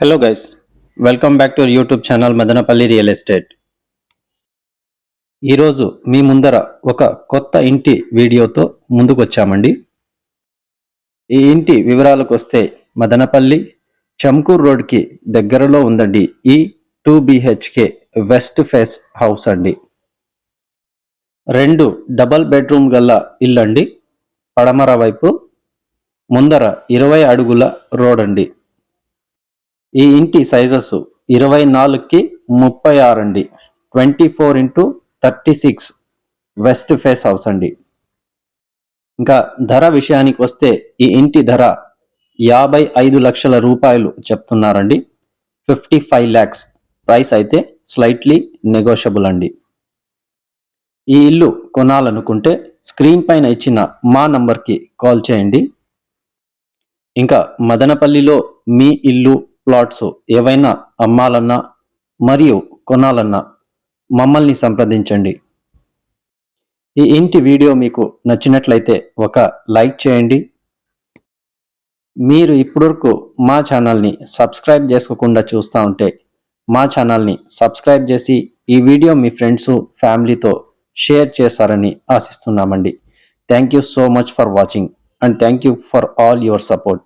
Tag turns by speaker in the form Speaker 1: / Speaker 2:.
Speaker 1: Hello guys welcome back to YouTube channel Madanapalli real estate ఈరోజు మీ ముందర ఒక కొత్త ఇంటి వీడియోతో ముందుకు వచ్చామండి. ఈ ఇంటి వివరాలకు వస్తే మదనపల్లి చమ్కూర్ రోడ్కి దగ్గరలో ఉందండి ఈ two BHK west face house అండి. రెండు డబల్ బెడ్రూమ్ గల ఇల్లండి. పడమర వైపు ముందర ఇరవై అడుగుల రోడ్ అండి. ఈ ఇంటి సైజెస్ ఇరవై నాలుగుకి ముప్పై ఆరు అండి twenty four into thirty six west face house అండి. ఇంకా ధర విషయానికి వస్తే ఈ ఇంటి ధర యాభై ఐదు లక్షల రూపాయలు చెప్తున్నారండి. ఫిఫ్టీ ఫైవ్ ల్యాక్స్ ప్రైస్ అయితే స్లైట్లీ నెగోషియబుల్ అండి. ఈ ఇల్లు కొనాలనుకుంటే స్క్రీన్ పైన ఇచ్చిన మా నంబర్కి కాల్ చేయండి. ఇంకా మదనపల్లిలో మీ ఇల్లు ప్లాట్స్ ఏవైనా అమ్మాలన్నా మరియు కొనాలన్నా మమ్మల్ని సంప్రదించండి. ఈ ఇంటి వీడియో మీకు నచ్చినట్లయితే ఒక లైక్ చేయండి. మీరు ఇప్పటివరకు మా ఛానల్ని సబ్స్క్రైబ్ చేసుకోకుండా చూస్తూ ఉంటే మా ఛానల్ని సబ్స్క్రైబ్ చేసి ఈ వీడియో మీ ఫ్రెండ్స్ ఫ్యామిలీతో షేర్ చేస్తారని ఆశిస్తున్నామండి. Thank you so much for watching and thank you for all your support.